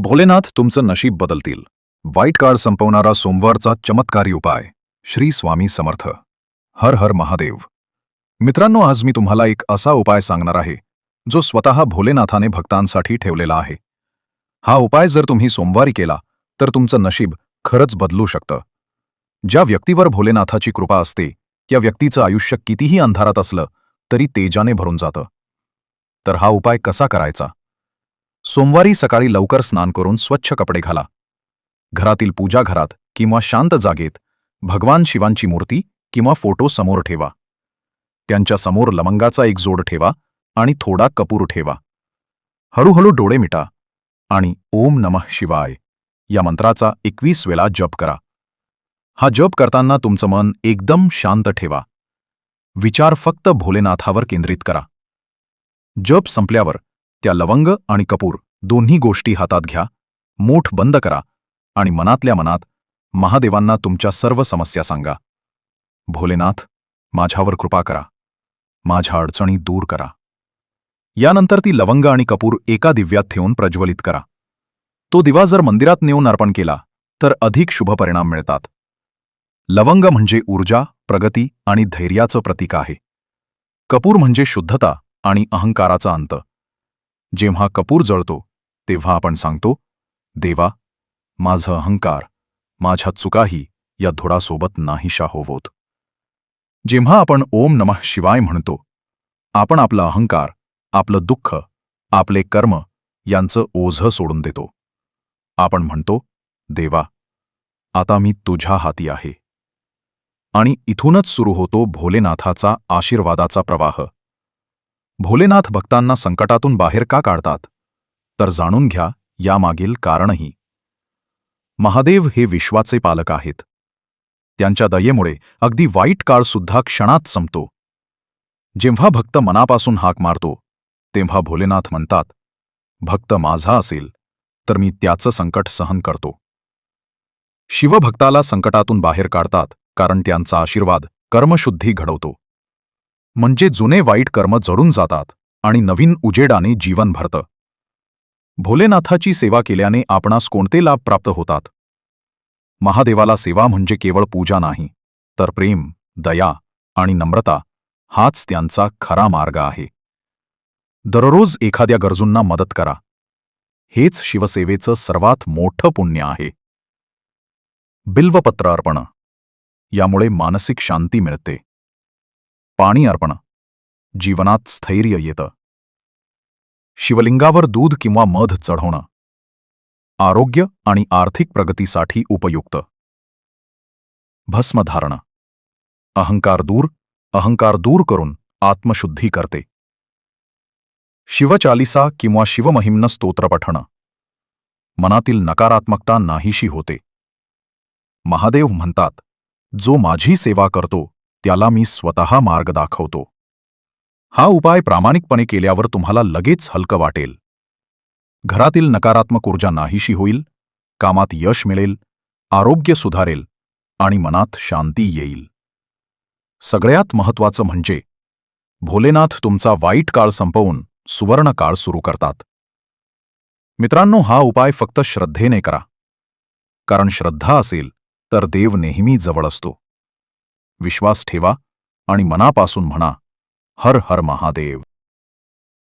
भोलेनाथ तुमचं नशीब बदलतील. वाईट काळ संपवणारा सोमवारचा चमत्कारी उपाय. श्री स्वामी समर्थ. हर हर महादेव. मित्रांनो आज मी तुम्हाला एक असा उपाय सांगणार आहे जो स्वतः भोलेनाथाने भक्तांसाठी ठेवलेला आहे. हा उपाय जर तुम्ही सोमवारी केला तर तुमचं नशीब खरंच बदलू शकतं. ज्या व्यक्तीवर भोलेनाथाची कृपा असते त्या व्यक्तीचं आयुष्य कितीही अंधारात असलं तरी तेजाने भरून जातं. तर हा उपाय कसा करायचा? सोमवारी सकाळी लवकर स्नान करून स्वच्छ कपडे घाला. घरातील पूजा घरात किंवा शांत जागेत भगवान शिवांची मूर्ती किंवा फोटो समोर ठेवा. त्यांच्यासमोर लवंगाचा एक जोड ठेवा आणि थोडा कपूर ठेवा. हळूहळू डोळे मिटा आणि ओम नमः शिवाय या मंत्राचा एकवीस वेळा जप करा. हा जप करताना तुमचं मन एकदम शांत ठेवा. विचार फक्त भोलेनाथावर केंद्रित करा. जप संपल्यावर त्या लवंग आणि कपूर दोन्ही गोष्टी हातात घ्या मोठ बंद करा आणि मनातल्या मनात महादेवांना तुमच्या सर्व समस्या सांगा. भोलेनाथ माझ्यावर कृपा करा. माझ्या अडचणी दूर करा. यानंतर ती लवंग आणि कपूर एका दिव्यात ठेवून प्रज्वलित करा. तो दिवा जर मंदिरात नेऊन अर्पण केला तर अधिक शुभ परिणाम मिळतात. लवंग म्हणजे ऊर्जा प्रगती आणि धैर्याचं प्रतीक आहे. कपूर म्हणजे शुद्धता आणि अहंकाराचा अंत. जेव्हा कपूर जळतो तेव्हा आपण सांगतो देवा माझं अहंकार माझ्या चुकाही या धुडासोबत नाहीशा होवोत. जेव्हा आपण ओम नमः शिवाय म्हणतो आपण आपला अहंकार आपलं दुःख आपले कर्म यांचं ओझं सोडून देतो. आपण म्हणतो देवा आता मी तुझ्या हाती आहे. आणि इथूनच सुरू होतो भोलेनाथाचा आशीर्वादाचा प्रवाह. भोलेनाथ भक्तांना संकटातून बाहेर का काढतात? तर जाणून घ्या यामागील कारणही. महादेव हे विश्वाचे पालक आहेत. त्यांच्या दयेमुळे अगदी वाईट काळसुद्धा क्षणात संपतो. जेव्हा भक्त मनापासून हाक मारतो तेव्हा भोलेनाथ म्हणतात भक्त माझा असेल तर मी त्याचं संकट सहन करतो. शिवभक्ताला संकटातून बाहेर काढतात कारण त्यांचा आशीर्वाद कर्मशुद्धी घडवतो. म्हणजे जुने वाईट कर्म जळून जातात आणि नवीन उजेडाने जीवन भरतं. भोलेनाथाची सेवा केल्याने आपणास कोणते लाभ प्राप्त होतात? महादेवाला सेवा म्हणजे केवळ पूजा नाही तर प्रेम दया आणि नम्रता हाच त्यांचा खरा मार्ग आहे. दररोज एखाद्या गरजूंना मदत करा. हेच शिवसेवेचं सर्वात मोठं पुण्य आहे. बिल्वपत्र अर्पण. यामुळे मानसिक शांती मिळते. पाणी अर्पण. जीवनात स्थैर्य येतं. शिवलिंगावर दूध किंवा मध चढवणं. आरोग्य आणि आर्थिक प्रगतीसाठी उपयुक्त. भस्मधारण. अहंकार दूर अहंकार दूर करून आत्मशुद्धी करते. शिवचालिसा किंवा शिवमहिम्न स्तोत्र पठणं मनातील नकारात्मकता नाहीशी होते. महादेव म्हणतात जो माझी सेवा करतो त्याला मी स्वतः मार्ग दाखवतो. हा उपाय प्रामाणिकपणे केल्यावर तुम्हाला लगेच हलकं वाटेल. घरातील नकारात्मक ऊर्जा नाहीशी होईल कामात यश मिळेल आरोग्य सुधारेल आणि मनात शांती येईल. सगळ्यात महत्वाचं म्हणजे भोलेनाथ तुमचा वाईट काळ संपवून सुवर्ण काळ सुरू करतात. मित्रांनो हा उपाय फक्त श्रद्धेने करा. कारण श्रद्धा असेल तर देव नेहमी जवळ असतो. विश्वास ठेवा आणि मनापासून म्हणा हर हर महादेव.